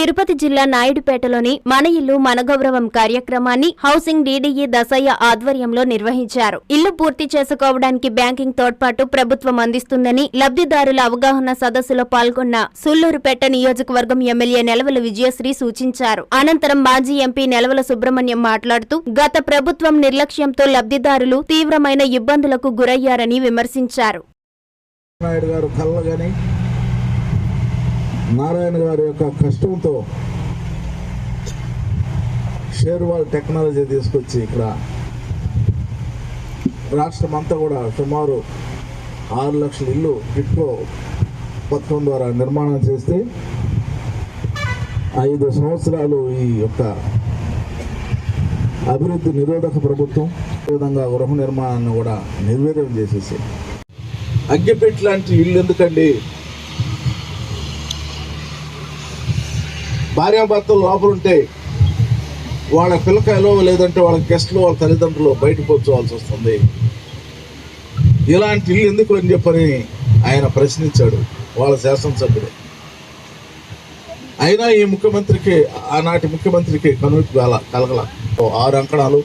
తిరుపతి జిల్లా నాయుడుపేటలోని మన ఇల్లు మన గౌరవం కార్యక్రమాన్ని హౌసింగ్ డీడీఈ దసయ్య ఆధ్వర్యంలో నిర్వహించారు. ఇల్లు పూర్తి చేసుకోవడానికి బ్యాంకింగ్ తోడ్పాటు ప్రభుత్వం అందిస్తుందని లబ్ధిదారుల అవగాహన సదస్సులో పాల్గొన్న సుల్లూరుపేట నియోజకవర్గం ఎమ్మెల్యే నెలవల విజయశ్రీ సూచించారు. అనంతరం మాజీ ఎంపీ నెలవల సుబ్రహ్మణ్యం మాట్లాడుతూ గత ప్రభుత్వం నిర్లక్ష్యంతో లబ్ధిదారులు తీవ్రమైన ఇబ్బందులకు గురయ్యారని విమర్శించారు. నారాయణ గారి యొక్క కష్టంతో షేర్వాల్ టెక్నాలజీ తీసుకొచ్చి ఇక్కడ రాష్ట్రం అంతా కూడా సుమారు ఆరు లక్షల ఇల్లు టిట్కో పథకం ద్వారా నిర్మాణం చేస్తే ఐదు సంవత్సరాలు ఈ యొక్క అభివృద్ధి నిరోధక ప్రభుత్వం విధంగా గృహ నిర్మాణాన్ని కూడా నిర్వీర్యం చేసేసి. అగ్గిపెట్టి లాంటి ఇల్లు ఎందుకండి? భార్యాభర్తలు లోపల ఉంటే వాళ్ళ పిల్లకాయలో లేదంటే వాళ్ళ గెస్ట్లు వాళ్ళ తల్లిదండ్రులు బయటకు కూర్చోవాల్సి వస్తుంది. ఇలాంటి ఇల్లు ఎందుకు అని చెప్పని ఆయన ప్రశ్నించాడు వాళ్ళ శాసనసభ్యుడు. అయినా ఈ ముఖ్యమంత్రికి ఆనాటి ముఖ్యమంత్రికి కనువిప్పు కల కలగల. ఆరు అంకణాలు.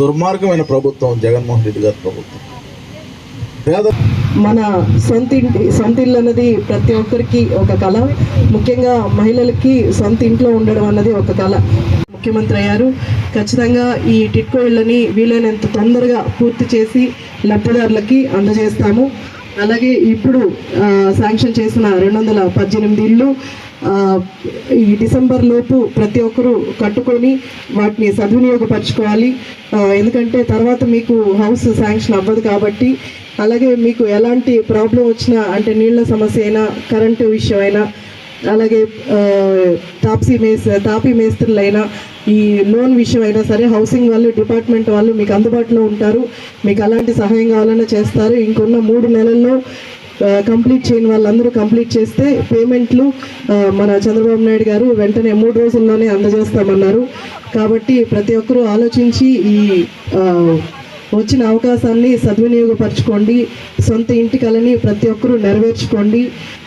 దుర్మార్గమైన ప్రభుత్వం జగన్మోహన్ రెడ్డి గారి ప్రభుత్వం. మన సొంత ఇంటి సొంత ఇల్లు అన్నది ప్రతి ఒక్కరికి ఒక కళ. ముఖ్యంగా మహిళలకి సొంత ఇంట్లో ఉండడం అన్నది ఒక కళ. ముఖ్యమంత్రి అయ్యారు. ఖచ్చితంగా ఈ టిట్కో ఇళ్ళని వీలైనంత తొందరగా పూర్తి చేసి లబ్ధిదారులకి అందజేస్తాము. అలాగే ఇప్పుడు శాంక్షన్ చేసిన రెండు వందల పద్దెనిమిది ఇళ్ళు ఈ డిసెంబర్ లోపు ప్రతి ఒక్కరూ కట్టుకొని వాటిని సద్వినియోగపరచుకోవాలి. ఎందుకంటే తర్వాత మీకు హౌస్ శాంక్షన్ అవ్వదు కాబట్టి అలాగే మీకు ఎలాంటి ప్రాబ్లం వచ్చినా అంటే నీళ్ళ సమస్య అయినా కరెంటు విషయం అయినా అలాగే తాప్సీ మేస్ తాపీ మేస్త్రులైనా ఈ లోన్ విషయం అయినా సరే హౌసింగ్ వాళ్ళు డిపార్ట్మెంట్ వాళ్ళు మీకు అందుబాటులో ఉంటారు. మీకు అలాంటి సహాయం కావాలన్నా చేస్తారు. ఇంకొన్న మూడు నెలల్లో కంప్లీట్ చేయని వాళ్ళందరూ కంప్లీట్ చేస్తే పేమెంట్లు మన చంద్రబాబు నాయుడు గారు వెంటనే మూడు రోజుల్లోనే అందజేస్తామన్నారు. కాబట్టి ప్రతి ఒక్కరూ ఆలోచించి ఈ వచ్చిన అవకాశాన్ని సద్వినియోగపరచుకోండి. సొంత ఇంటి కళని ప్రతి ఒక్కరూ నెరవేర్చుకోండి.